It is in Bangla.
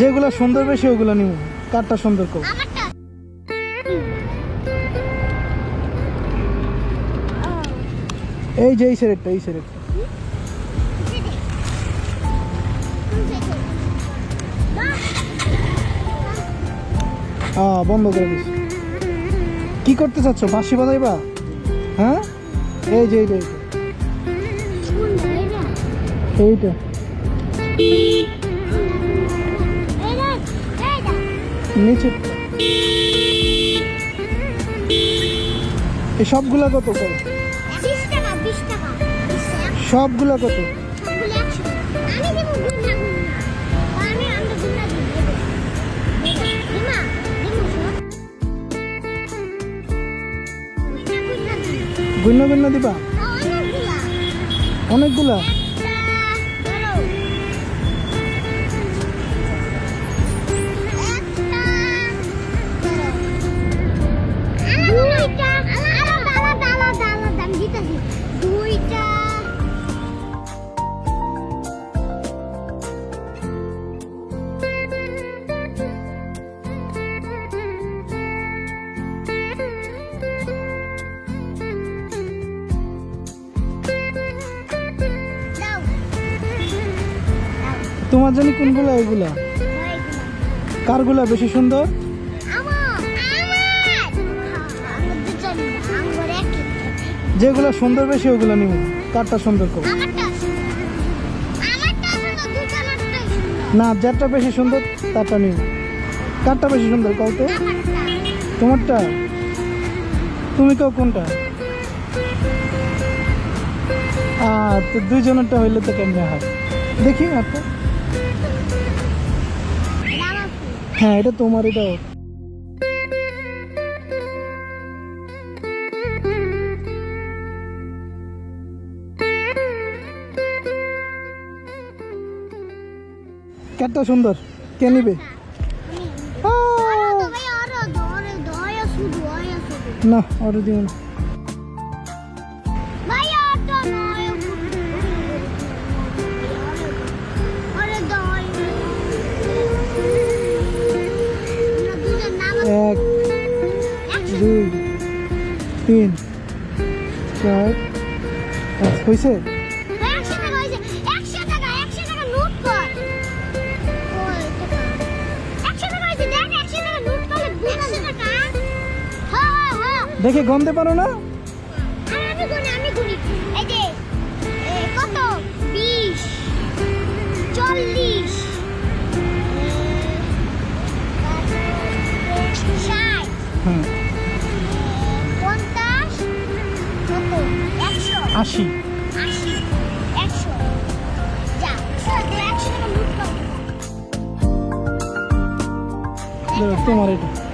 যেগুলো সুন্দর বেশি ওগুলো নিব কারটা সুন্দর কর। এই যে এই সেরেটটা এই সেরেটটা। হ্যাঁ বন্ধ করে দিস। কি করতে চাচ্ছ? বাঁশি বাজাইবা? হ্যাঁ? এই যে এইটা এইটা। নিচে এই সবগুলা কত করে? সবগুলা কত? ভিন্ন ভিন্ন দিবা? অনেকগুলা। তোমার জানি কোনগুলা এগুলা? কারগুলা বেশি সুন্দর? যেগুলো সুন্দর বেশি, ওগুলো নিব কারটা সুন্দর কর। না, যারটা বেশি সুন্দর, তারটা নিব কারটা বেশি সুন্দর কও তো। তোমারটা? তুমি কও কোনটা? আর তো দুইজনেরটা হইলে তো কেমনে হয়? দেখি একটা। হ্যাঁ এটা তোমার এটা ওর। সুন্দর কে নিবে? না অর্ডার দিব না। দুই তিন চার পাঁচ। হয়েছে একশো টাকা হয়েছে একশো টাকা আশি। তোমার এটা।